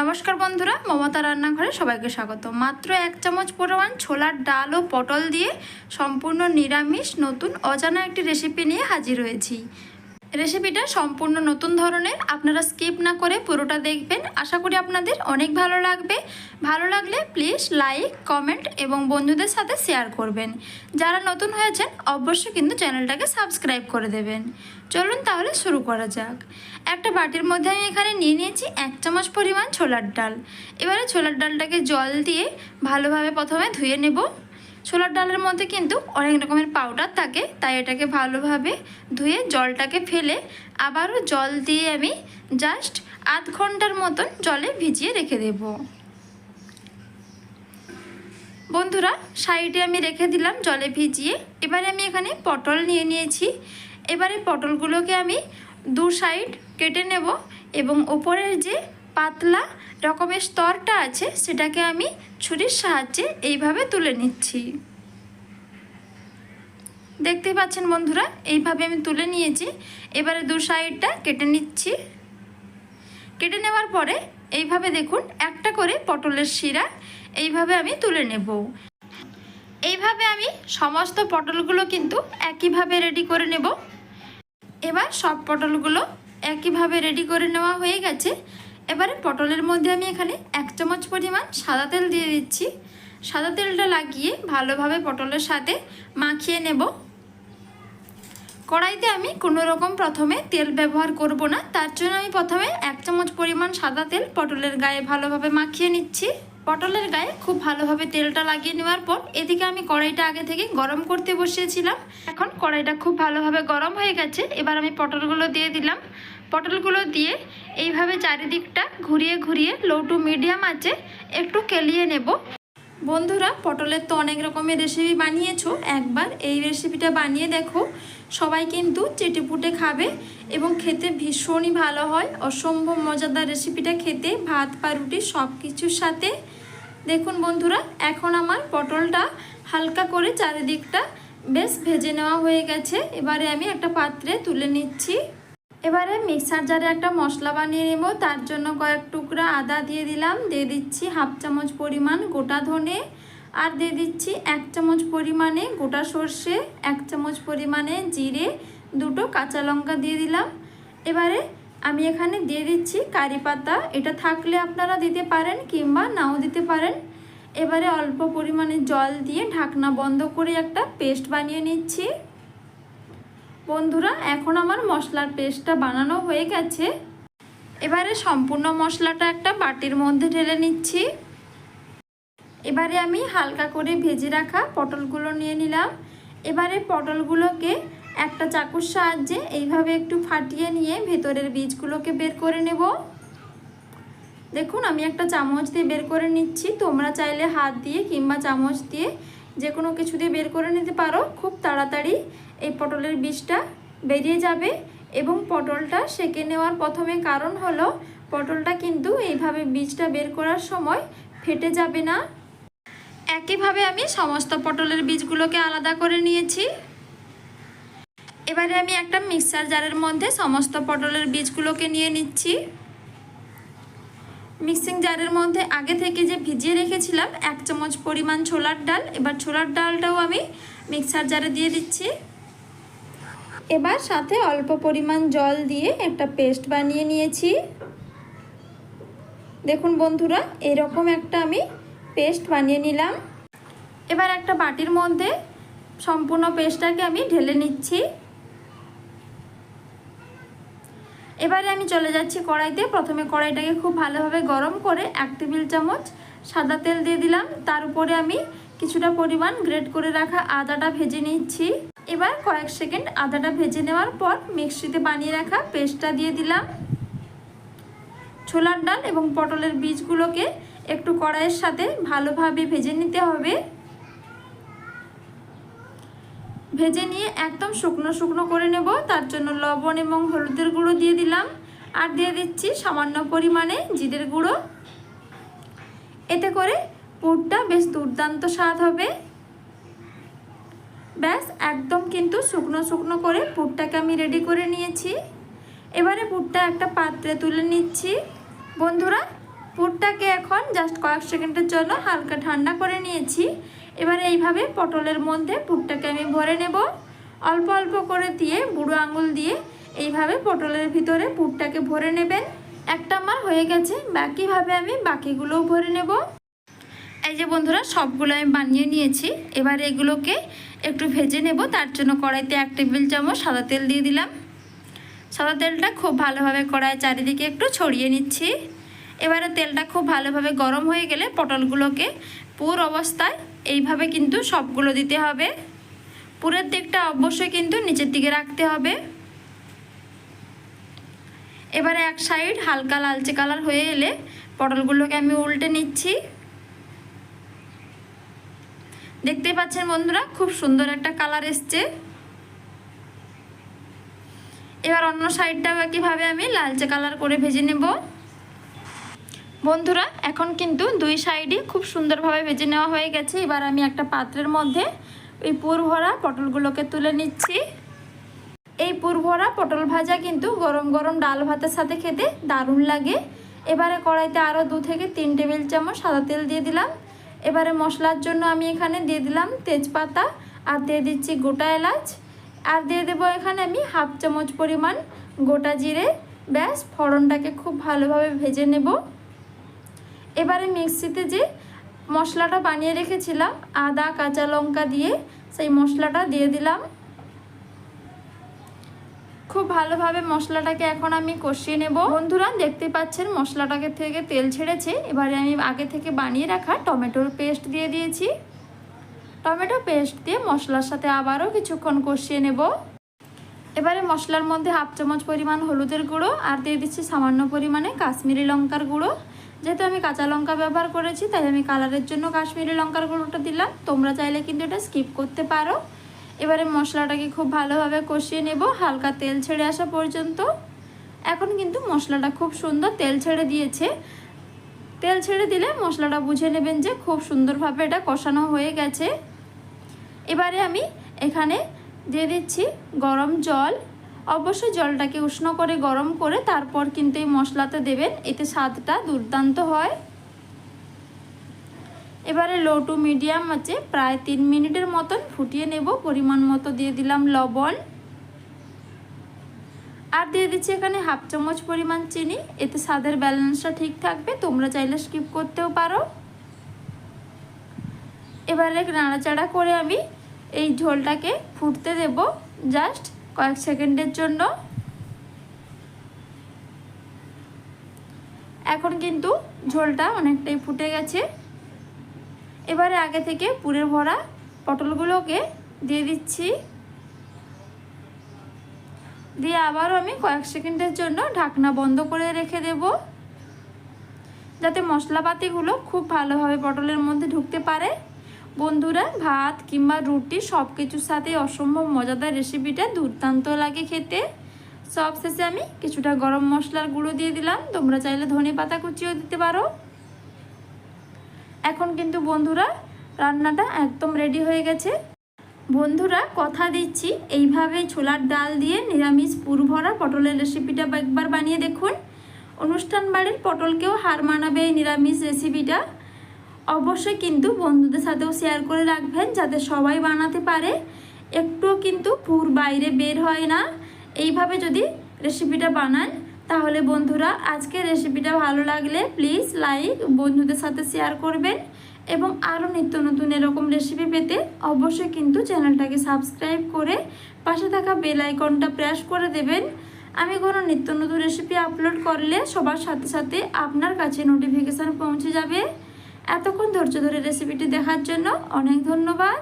নমস্কার বন্ধুরা, মমতা রান্নাঘরে সবাইকে স্বাগত। মাত্র এক চামচ পরিমাণ ছোলার ডাল ও পটল দিয়ে সম্পূর্ণ নিরামিষ নতুন অজানা একটি রেসিপি নিয়ে হাজির হয়েছি। রেসিপিটা সম্পূর্ণ নতুন ধরনের, আপনারা স্কিপ না করে পুরোটা দেখবেন। আশা করি আপনাদের অনেক ভালো লাগবে। ভালো লাগলে প্লিজ লাইক কমেন্ট এবং বন্ধুদের সাথে শেয়ার করবেন। যারা নতুন হয়েছেন, অবশ্যই কিন্তু চ্যানেলটাকে সাবস্ক্রাইব করে দেবেন। চলুন তাহলে শুরু করা যাক। একটা বাটির মধ্যে আমি এখানে নিয়ে নিয়েছি এক চামচ পরিমাণ ছোলার ডাল। এবারে ছোলার ডালটাকে জল দিয়ে ভালোভাবে প্রথমে ধুয়ে নেব। ছোলার ডালের মধ্যে কিন্তু অনেক রকমের পাউডার থাকে, তাই এটাকে ভালোভাবে ধুয়ে জলটাকে ফেলে আবারও জল দিয়ে আমি জাস্ট আধ ঘণ্টার মতন জলে ভিজিয়ে রেখে দেব। বন্ধুরা, সাইডে আমি রেখে দিলাম জলে ভিজিয়ে। এবারে আমি এখানে পটল নিয়ে নিয়েছি। এবারে পটলগুলোকে আমি দু সাইড কেটে নেব এবং ওপরের যে পাতলা রকমের স্তরটা আছে, সেটাকে আমি ছুরির সাহায্যে এইভাবে তুলে নিচ্ছি। দেখতে পাচ্ছেন বন্ধুরা, এইভাবে আমি তুলে নিয়েছি। এবারে দু সাইডটা কেটে নিচ্ছি। কেটে নেওয়ার পরে এইভাবে দেখুন, একটা করে পটলের শিরা এইভাবে আমি তুলে নেব। এইভাবে আমি সমস্ত পটলগুলো কিন্তু একইভাবে রেডি করে নেব। এবার সব পটলগুলো একইভাবে রেডি করে নেওয়া হয়ে গেছে। এবারে পটলের মধ্যে আমি এখানে এক চামচ পরিমাণ সাদা তেল দিয়ে দিচ্ছি। সাদা তেলটা লাগিয়ে ভালোভাবে পটলের সাথে মাখিয়ে নেব। কড়াইতে আমি কোনো রকম প্রথমে তেল ব্যবহার করব না। তার জন্য আমি প্রথমে এক চামচ পরিমাণ সাদা তেল পটলের গায়ে ভালোভাবে মাখিয়ে নিচ্ছি। পটলের গায়ে খুব ভালোভাবে তেলটা লাগিয়ে নেওয়ার পর এদিকে আমি কড়াইটা আগে থেকে গরম করতে বসিয়েছিলাম। এখন কড়াইটা খুব ভালোভাবে গরম হয়ে গেছে। এবার আমি পটলগুলো দিয়ে দিলাম। পটলগুলো দিয়ে এইভাবে চারিদিকটা ঘুরিয়ে ঘুরিয়ে লো টু মিডিয়াম আছে, একটু কেলিয়ে নেব। বন্ধুরা, পটলের তো অনেক রকমের রেসিপি বানিয়েছো, একবার এই রেসিপিটা বানিয়ে দেখো। সবাই কিন্তু চেটেপুটে খাবে এবং খেতে ভীষণই ভালো হয়। অসম্ভব মজাদার রেসিপিটা খেতে, ভাত বা রুটি সব কিছুর সাথে। দেখুন বন্ধুরা, এখন আমার পটলটা হালকা করে চারিদিকটা বেশ ভেজে নেওয়া হয়ে গেছে। এবারে আমি একটা পাত্রে তুলে নিচ্ছি। এবারে মিক্সার জারে একটা মশলা বানিয়ে নেব। তার জন্য কয়েক টুকরা আদা দিয়ে দিলাম। দিয়ে দিচ্ছি হাফ চামচ পরিমাণ গোটা ধনে। আর দিয়ে দিচ্ছি এক চামচ পরিমাণে গোটা সর্ষে, এক চামচ পরিমাণে জিরে, দুটো কাঁচা লঙ্কা দিয়ে দিলাম। এবারে আমি এখানে দিয়ে দিচ্ছি কারি পাতা। এটা থাকলে আপনারা দিতে পারেন কিংবা নাও দিতে পারেন। এবারে অল্প পরিমাণে জল দিয়ে ঢাকনা বন্ধ করে একটা পেস্ট বানিয়ে নিচ্ছি। বন্ধুরা, এখন আমার মশলার পেস্টটা বানানো হয়ে গেছে। এবারে সম্পূর্ণ মশলাটা একটা বাটির মধ্যে ঢেলে নিচ্ছি। এবারে আমি হালকা করে ভেজে রাখা পটলগুলো নিয়ে নিলাম। এবারে পটলগুলোকে একটা চাকুর সাহায্যে এইভাবে একটু ফাটিয়ে নিয়ে ভেতরের বীজগুলোকে বের করে নেব। দেখুন, আমি একটা চামচ দিয়ে বের করে নিচ্ছি। তোমরা চাইলে হাত দিয়ে কিংবা চামচ দিয়ে যে কোনো কিছু দিয়ে বের করে নিতে পারো। খুব তাড়াতাড়ি এই পটলের বীজটা বেরিয়ে যাবে এবং পটলটা সেকে নেওয়ার প্রথমে কারণ হলো পটলটা কিন্তু এইভাবে বীজটা বের করার সময় ফেটে যাবে না। একইভাবে আমি সমস্ত পটলের বীজগুলোকে আলাদা করে নিয়েছি। এবারে আমি একটা মিক্সার জারের মধ্যে সমস্ত পটলের বীজগুলোকে নিয়ে নিচ্ছি। মিক্সিং জারের মধ্যে আগে থেকে যে ভিজিয়ে রেখেছিলাম, এক চামচ পরিমাণ ছোলার ডাল। এবার ছোলার ডালটাও আমি মিক্সার জারে দিয়ে দিচ্ছি। এবার সাথে অল্প পরিমাণ জল দিয়ে একটা পেস্ট বানিয়ে নিয়েছি। দেখুন বন্ধুরা, এরকম একটা আমি পেস্ট বানিয়ে নিলাম। এবার একটা বাটির মধ্যে সম্পূর্ণ পেস্টটাকে আমি ঢেলে নিচ্ছি। এবারে আমি চলে যাচ্ছি কড়াইতে। প্রথমে কড়াইটাকে খুব ভালোভাবে গরম করে এক টেবিল চামচ সাদা তেল দিয়ে দিলাম। তার উপরে আমি কিছুটা পরিমাণ গ্রেট করে রাখা আদাটা ভেজে নিচ্ছি। এবার কয়েক সেকেন্ড আদাটা ভেজে নেওয়ার পর মিক্সিতে বানিয়ে রাখা পেস্টটা দিয়ে দিলাম। ছোলার ডাল এবং পটলের বীজগুলোকে একটু কড়াইয়ের সাথে ভালোভাবে ভেজে নিতে হবে। ভেজে নিয়ে একদম শুকনো শুকনো করে নেব। তার জন্য লবণ এবং হলুদের গুঁড়ো দিয়ে দিলাম। আর দিয়ে দিচ্ছি সামান্য পরিমাণে জিরের গুঁড়ো। এতে করে পুরটা বেশ দুর্দান্ত স্বাদ হবে। ব্যাস, একদম কিন্তু শুকনো শুকনো করে পুরটাকে আমি রেডি করে নিয়েছি। এবারে পুরটা একটা পাত্রে তুলে নিচ্ছি। বন্ধুরা, পুরটাকে এখন জাস্ট কয়েক সেকেন্ডের জন্য হালকা ঠান্ডা করে নিয়েছি। এবার এইভাবে পটলের মধ্যে পুরটাকে আমি ভরে নেব। অল্প অল্প করে দিয়ে বুড়ো আঙুল দিয়ে এইভাবে পটলের ভিতরে পুরটাকে ভরে নেবেন। একটা আমার হয়ে গেছে, বাকিভাবে আমি বাকিগুলোও ভরে নেব। এই যে বন্ধুরা, সবগুলো আমি বানিয়ে নিয়েছি। এবার এগুলোকে একটু ভেজে নেব। তার জন্য কড়াইতে এক টেবিল চামচ সাদা তেল দিয়ে দিলাম। সাদা তেলটা খুব ভালোভাবে কড়াই চারিদিকে একটু ছড়িয়ে নিচ্ছি। এবারে তেলটা খুব ভালোভাবে গরম হয়ে গেলে পটলগুলোকে পুর অবস্থায় এইভাবে কিন্তু সবগুলো দিতে হবে। পুরের দিকটা অবশ্যই কিন্তু নিচের দিকে রাখতে হবে। এবারে এক সাইড হালকা লালচে কালার হয়ে এলে পটলগুলোকে আমি উল্টে নিচ্ছি। দেখতে পাচ্ছেন বন্ধুরা, খুব সুন্দর একটা কালার এসছে। এবার অন্য সাইডটাও একইভাবে আমি লালচে কালার করে ভেজে নেব। বন্ধুরা, এখন কিন্তু দুই সাইডই খুব সুন্দরভাবে ভেজে নেওয়া হয়ে গেছে। এবার আমি একটা পাত্রের মধ্যে ওই পুর ভরা পটলগুলোকে তুলে নিচ্ছি। এই পুর ভরা পটল ভাজা কিন্তু গরম গরম ডাল ভাতের সাথে খেতে দারুণ লাগে। এবারে কড়াইতে আরও দু থেকে তিন টেবিল চামচ সাদা তেল দিয়ে দিলাম। এবারে মশলার জন্য আমি এখানে দিয়ে দিলাম তেজপাতা আর দিয়ে দিচ্ছি গোটা এলাচ। আর দিয়ে দেবো এখানে আমি হাফ চামচ পরিমাণ গোটা জিরে। ব্যাস, ফোড়নটাকে খুব ভালোভাবে ভেজে নেব। এবারে মিক্সিতে যে মশলাটা বানিয়ে রেখেছিলাম, আদা, কাঁচা লঙ্কা দিয়ে, সেই মশলাটা দিয়ে দিলাম। খুব ভালোভাবে মশলাটাকে এখন আমি কষিয়ে নেব। বন্ধুরা, দেখতে পাচ্ছেন মশলাটাকে থেকে তেল ছেড়েছে। এবারে আমি আগে থেকে বানিয়ে রাখা টমেটোর পেস্ট দিয়ে দিয়েছি। টমেটো পেস্ট দিয়ে মশলার সাথে আবারও কিছুক্ষণ কষিয়ে নেব। এবারে মশলার মধ্যে হাফ চামচ পরিমাণ হলুদের গুঁড়ো আর দিয়ে দিচ্ছি সামান্য পরিমাণে কাশ্মীরি লঙ্কার গুঁড়ো। যেহেতু আমি কাঁচা লঙ্কা ব্যবহার করেছি, তাই আমি কালারের জন্য কাশ্মীরি লঙ্কার গুঁড়োটা দিলাম। তোমরা চাইলে কিন্তু এটা স্কিপ করতে পারো। এবারে মশলাটাকে খুব ভালোভাবে কষিয়ে নেব। হালকা তেল ছেড়ে আসা পর্যন্ত। এখন কিন্তু মশলাটা খুব সুন্দর তেল ছেড়ে দিয়েছে। তেল ছেড়ে দিলে মশলাটা বুঝে নেবেন যে খুব সুন্দরভাবে এটা কষানো হয়ে গেছে। এবারে আমি এখানে দিয়ে দিচ্ছি গরম জল। অবশ্যই জলটাকে উষ্ণ করে গরম করে তারপর কিন্তু এই মশলাতে দেবেন। এতে স্বাদটা দুর্দান্ত হয়। এবারে লো টু মিডিয়াম আছে, প্রায় তিন মিনিটের মতন ফুটিয়ে নেব। পরিমাণ মতো দিয়ে দিলাম লবণ। আর দিয়ে দিচ্ছি এখানে হাফ চামচ পরিমাণ চিনি। এতে স্বাদের ব্যালেন্সটা ঠিক থাকবে, তোমরা চাইলে স্কিপ করতেও পারো। এবারে নাড়াচাড়া করে আমি এই ঝোলটাকে ফুটতে দেব। জাস্ট কয়েক সেকেন্ডের জন্য। এখন কিন্তু ঝোলটা অনেকটাই ফুটে গেছে। এবারে আগে থেকে পুরের ভরা পটলগুলোকে দিয়ে দিচ্ছি। দিয়ে আবারও আমি কয়েক সেকেন্ডের জন্য ঢাকনা বন্ধ করে রেখে দেব। যাতে মশলাপাতিগুলো খুব ভালোভাবে পটলের মধ্যে ঢুকতে পারে। বন্ধুরা, ভাত কিংবা রুটি সব কিছুর সাথে অসম্ভব মজাদার রেসিপিটা দুর্দান্ত লাগে খেতে। সব শেষে আমি কিছুটা গরম মশলার গুঁড়ো দিয়ে দিলাম। তোমরা চাইলে ধনে পাতা কুচিও দিতে পারো। এখন কিন্তু বন্ধুরা, রান্নাটা একদম রেডি হয়ে গেছে। বন্ধুরা, কথা দিচ্ছি এইভাবে ছোলার ডাল দিয়ে নিরামিষ পুর ভরা পটলের রেসিপিটা একবার বানিয়ে দেখুন। অনুষ্ঠান বাড়ির পটলকেও হার মানাবে এই নিরামিষ রেসিপিটা। অবশ্যই কিন্তু বন্ধুদের সাথেও শেয়ার করে রাখবেন যাতে সবাই বানাতে পারে। একটুও কিন্তু পুর বাইরে বের হয় না। এইভাবে যদি রেসিপিটা বানান, তাহলে বন্ধুরা আজকে রেসিপিটা ভালো লাগলে প্লিজ লাইক বন্ধুদের সাথে শেয়ার করবেন এবং আরও নিত্য নতুন এরকম রেসিপি পেতে অবশ্যই কিন্তু চ্যানেলটাকে সাবস্ক্রাইব করে পাশে থাকা বেল আইকনটা প্রেস করে দেবেন। আমি কোনো নিত্য নতুন রেসিপি আপলোড করলে সবার সাথে সাথে আপনার কাছে নোটিফিকেশান পৌঁছে যাবে। এতক্ষণ ধৈর্য ধরে রেসিপিটি দেখার জন্য অনেক ধন্যবাদ।